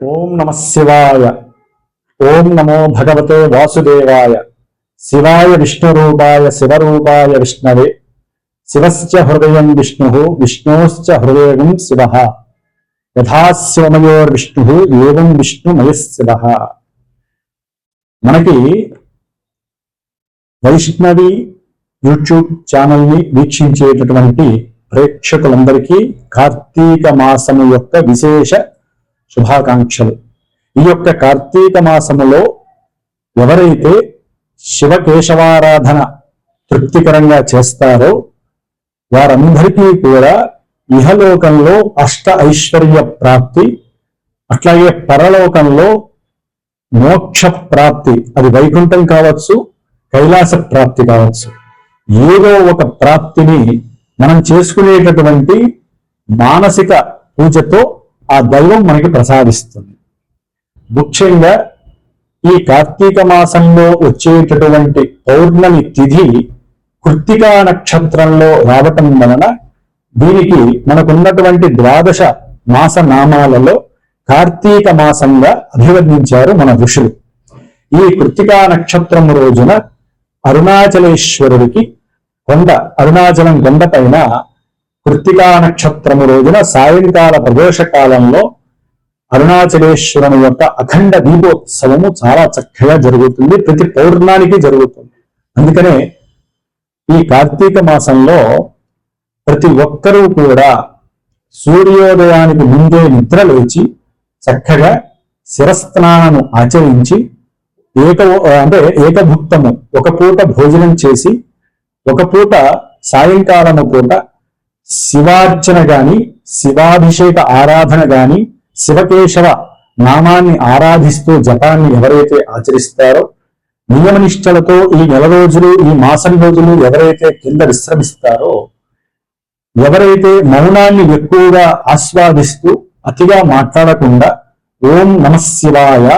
ఓం నమ శివాయ. ఓం నమో భగవతే వాసుదేవాయ. శివాయ విష్ణురూపాయ శివరూపాయ విష్ణవే. శివశ్చ హృదయం విష్ణు విష్ణోశ్చ హృదయం శివ. యథా శివమయోర్విష్ణు ఏవం విష్ణుమయ శివ. మనకి వైష్ణవి యూట్యూబ్ ఛానల్ని వీక్షించేటటువంటి ప్రేక్షకులందరికీ కార్తీక మాసము యొక్క విశేష శుభాకాంక్షలు. ఈ యొక్క కార్తీక మాసములో ఎవరైతే శివకేశవారాధన తృప్తికరంగా చేస్తారో వారందరికీ కూడా ఇహలోకంలో అష్ట ఐశ్వర్య ప్రాప్తి అట్లాగే పరలోకంలో మోక్ష ప్రాప్తి అది వైకుంఠం కావచ్చు కైలాస ప్రాప్తి కావచ్చు. ఏదో ఒక ప్రాప్తిని మనం చేసుకునేటటువంటి మానసిక పూజతో ఆ దైవం మనకి ప్రసాదిస్తుంది. ముఖ్యంగా ఈ కార్తీక మాసంలో వచ్చేటటువంటి పౌర్ణమి తిథి కృత్తికా నక్షత్రంలో రావటం వలన దీనికి మనకున్నటువంటి ద్వాదశ మాస నామాలలో కార్తీక మాసంగా అభివర్ణించారు మన ఋషులు. ఈ కృత్తికా నక్షత్రం రోజున అరుణాచలేశ్వరుడికి కొండ అరుణాచలం కొండ పైన కృత్తికా నక్షత్రము రోజున సాయంకాల ప్రదోష కాలంలో అరుణాచలేశ్వరుని యొక్క అఖండ దీపోత్సవము చాలా చక్కగా జరుగుతుంది. ప్రతి పౌర్ణానికి జరుగుతుంది. అందుకనే ఈ కార్తీక మాసంలో ప్రతి ఒక్కరూ కూడా సూర్యోదయానికి ముందే నిద్ర లేచి చక్కగా శిరస్నానము ఆచరించి ఏక అంటే ఏకభుక్తము ఒక పూట భోజనం చేసి ఒక పూట సాయంకాలము పూట శివార్చన గాని శివాభిషేక ఆరాధన గాని శివకేశవ నామాన్ని ఆరాధిస్తూ జపాన్ని ఎవరైతే ఆచరిస్తారో నియమనిష్టలతో ఈ నెల రోజులు ఈ మాసం రోజులు ఎవరైతే కింద విశ్రమిస్తారో ఎవరైతే మౌనాన్ని ఎక్కువగా ఆస్వాదిస్తూ అతిగా మాట్లాడకుండా ఓం నమ శివాయ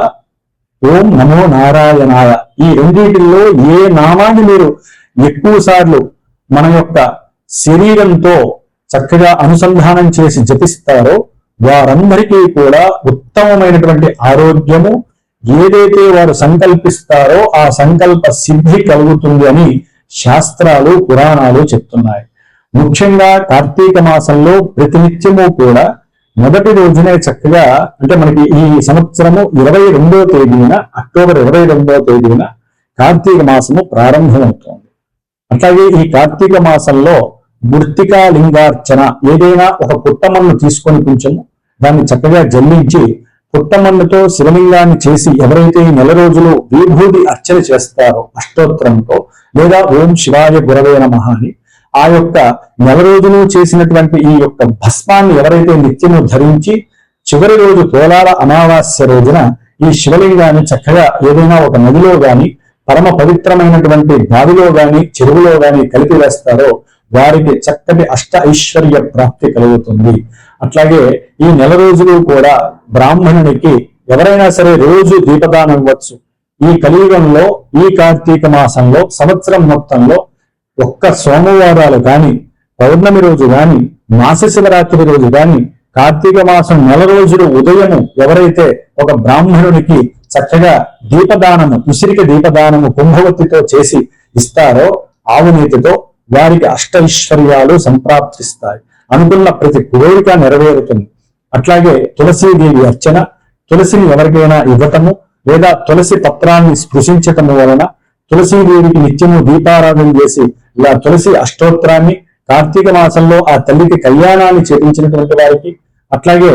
ఓం నమో నారాయణాయ ఈ రెండింటిలో ఏ నామాన్ని మీరు ఎక్కువ సార్లు మన యొక్క శరీరంతో చక్కగా అనుసంధానం చేసి జపిస్తారో వారందరికీ కూడా ఉత్తమమైనటువంటి ఆరోగ్యము ఏదైతే వారు సంకల్పిస్తారో ఆ సంకల్ప సిద్ధి కలుగుతుంది అని శాస్త్రాలు పురాణాలు చెప్తున్నాయి. ముఖ్యంగా కార్తీక మాసంలో ప్రతినిత్యము కూడా మొదటి రోజునే చక్కగా అంటే మనకి ఈ సంవత్సరము ఇరవై రెండో తేదీన అక్టోబర్ ఇరవై రెండో తేదీన కార్తీక మాసము ప్రారంభమవుతోంది. అట్లాగే ఈ కార్తీక మాసంలో మృతికా లింగార్చన ఏదైనా ఒక పుట్టమన్ను తీసుకొని కొంచెము దాన్ని చక్కగా జల్లించి పుట్టమన్నుతో శివలింగాన్ని చేసి ఎవరైతే నెల రోజులు విభూది అర్చన చేస్తారో అష్టోత్తరంతో లేదా ఓం శివాయ గురవే నమః అని ఆ యొక్క నెల రోజులు చేసినటువంటి ఈ యొక్క భస్మాన్ని ఎవరైతే నిత్యము ధరించి చివరి రోజు తోలాల అమావాస్య రోజున ఈ శివలింగాన్ని చక్కగా ఏదైనా ఒక నదిలో గాని పరమ పవిత్రమైనటువంటి బావిలో గాని చెరువులో గాని కలిపి వేస్తారో వారికి చక్కటి అష్ట ఐశ్వర్య ప్రాప్తి కలుగుతుంది. అట్లాగే ఈ నెల రోజులు కూడా బ్రాహ్మణునికి ఎవరైనా సరే రోజు దీపదానం ఇవ్వచ్చు. ఈ కలియుగంలో ఈ కార్తీక మాసంలో సంవత్సరం మొత్తంలో ఒక్క సోమవారాలు కాని పౌర్ణమి రోజు గాని మాస శివరాత్రి రోజు కాని కార్తీక మాసం నెల రోజులు ఉదయము ఎవరైతే ఒక బ్రాహ్మణునికి చక్కగా దీపదానము ఉసిరిక దీపదానము కుంభవతితో చేసి ఇస్తారో ఆవునీతితో వారికి అష్టైశ్వర్యాలు సంప్రాప్తిస్తాయి. అనుకున్న ప్రతి కోరిక నెరవేరుతుంది. అట్లాగే తులసీదేవి అర్చన తులసిని ఎవరికైనా ఇవ్వటము లేదా తులసి పత్రాన్ని స్పృశించటము వలన తులసీదేవికి నిత్యము దీపారాధన చేసి ఇలా తులసి అష్టోత్తరాన్ని కార్తీక మాసంలో ఆ తల్లికి కళ్యాణాన్ని చేపించినటువంటి వారికి అట్లాగే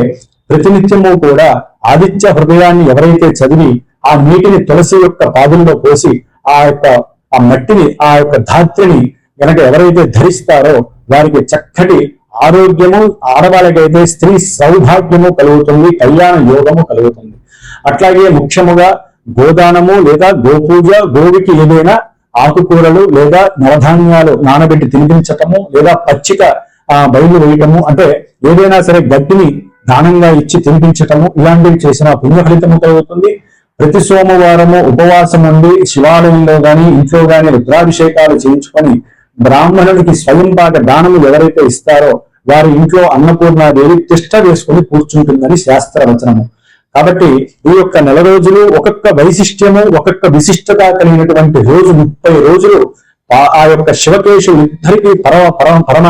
ప్రతినిత్యము కూడా ఆదిత్య హృదయాన్ని ఎవరైతే చదివి ఆ నీటిని తులసి యొక్క పాదుల్లో పోసి ఆ యొక్క ఆ మట్టిని ఆ యొక్క ధాత్రిని గనక ఎవరైతే ధరిస్తారో వారికి చక్కటి ఆరోగ్యము ఆడవాళ్ళకైతే స్త్రీ సౌభాగ్యము కలుగుతుంది కళ్యాణ యోగము కలుగుతుంది. అట్లాగే ముఖ్యముగా గోదానము లేదా గోపూజ గోవికి ఏదైనా ఆకుకూరలు లేదా నవధాన్యాలు నానబెట్టి తినిపించటము లేదా పచ్చిక బయలు వేయటము అంటే ఏదైనా సరే గడ్డిని దానంగా ఇచ్చి తినిపించటము ఇలాంటివి చేసిన పుణ్య ఫలితము కలుగుతుంది. ప్రతి సోమవారము ఉపవాసం ఉండి శివాలయంలో గాని ఇంట్లో గాని రుద్రాభిషేకాలు చేయించుకొని బ్రాహ్మణుడికి స్వయం భాగ దానము ఎవరైతే ఇస్తారో వారి ఇంట్లో అన్నపూర్ణాదేవి తిష్ట వేసుకుని కూర్చుంటుందని శాస్త్ర వచనము. కాబట్టి ఈ యొక్క నెల రోజులు ఒక్కొక్క వైశిష్ట్యము ఒక్కొక్క విశిష్టత కలిగినటువంటి రోజు ముప్పై రోజులు ఆ- యొక్క శివకేశు ఇద్దరికి పరమ పరమ పరమ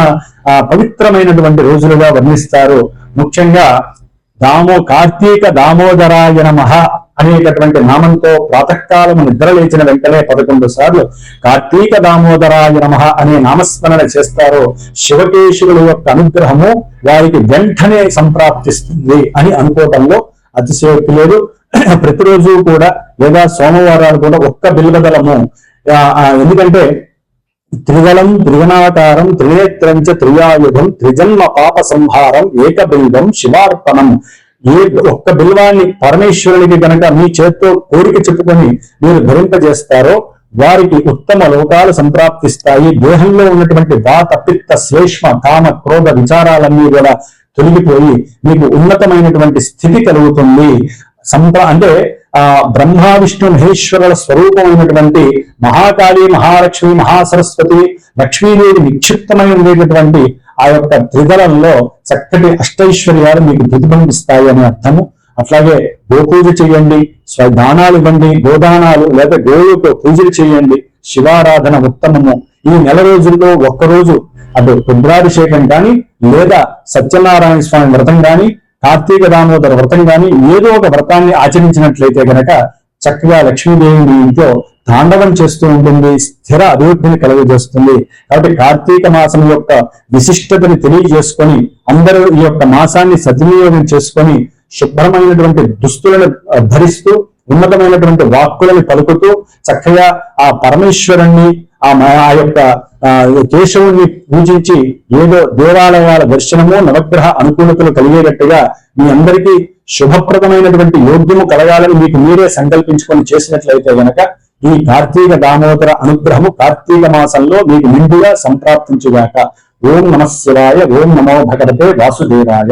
పవిత్రమైనటువంటి రోజులుగా వర్ణిస్తారు. ముఖ్యంగా దామో కార్తీక దామోదరాయ మహా అనేటటువంటి నామంతో ప్రాతకాలము నిద్ర లేచిన వెంటనే పదకొండు సార్లు కార్తీక దామోదరాయ నమ అనే నామస్మరణ చేస్తారో శివకేశుల యొక్క అనుగ్రహము వారికి వెంటనే సంప్రాప్తిస్తుంది అని అనుకోవటంలో అతిశయోక్తి లేదు. ప్రతిరోజు కూడా లేదా సోమవారాలు కూడా ఒక్క బిల్వదలము ఎందుకంటే త్రిదళం త్రిగుణాకారం త్రినేత్రంచ చ త్రియాయుధం త్రిజన్మ పాప సంహారం ఏకబిల్వం శివార్పణం ఏ ఒక్క బిల్వాన్ని పరమేశ్వరునికి గనక మీ చేత్తో కోరిక చెప్పుకొని మీరు ధరింపజేస్తారో వారికి ఉత్తమ లోకాలు సంప్రాప్తిస్తాయి. దేహంలో ఉన్నటువంటి వాత పిత్త శ్లేష్మ కామ క్రోధ విచారాలన్నీ కూడా తొలగిపోయి మీకు ఉన్నతమైనటువంటి స్థితి కలుగుతుంది. సంప్ర అంటే ఆ బ్రహ్మ విష్ణు మహేశ్వరుల స్వరూపమైనటువంటి మహాకాళి మహాలక్ష్మి మహాసరస్వతి లక్ష్మీదేవి నిక్షిప్తమై ఉండేటటువంటి ఆ యొక్క త్రిదలంలో చక్కటి అష్టైశ్వర్యాలు మీకు ప్రతిబింబిస్తాయి అని అర్థము. అట్లాగే గోపూజ చేయండి స్వదానాలు ఇవ్వండి గోదానాలు లేదా గోవుకు పూజలు చేయండి శివారాధన ఉత్తమము. ఈ నెల రోజుల్లో ఒక్కరోజు అటు రుద్రాభిషేకం కానీ లేదా సత్యనారాయణ స్వామి వ్రతం కానీ కార్తీక దామోదర వ్రతం కానీ ఏదో ఒక వ్రతాన్ని ఆచరించినట్లయితే గనక చక్కగా లక్ష్మీదేవి మీ ఇంట్లో తాండవం చేస్తూ ఉంటుంది స్థిర అభివృద్ధిని కలుగజేస్తుంది. కాబట్టి కార్తీక మాసం యొక్క విశిష్టతని తెలియజేసుకొని అందరూ ఈ యొక్క మాసాన్ని సద్వినియోగం చేసుకొని శుభ్రమైనటువంటి దుస్తులను ధరిస్తూ ఉన్నతమైనటువంటి వాక్కులను పలుకుతూ చక్కగా ఆ పరమేశ్వరుణ్ణి ఆ ఆ యొక్క ఆ, పూజించి ఏదో దేవాలయాల దర్శనము నవగ్రహ అనుకూలతలు కలిగేటట్టుగా మీ అందరికీ శుభప్రదమైనటువంటి యోగ్యము కలగాలని మీకు మీరే సంకల్పించుకొని చేసినట్లయితే గనక ఈ కార్తీక దామోదర అనుగ్రహము కార్తీక మాసంలో మీకు నిండుగా సంప్రాప్తించుగాక. ఓం నమ శివాయ ఓం నమో భగవతే వాసుదేవాయ.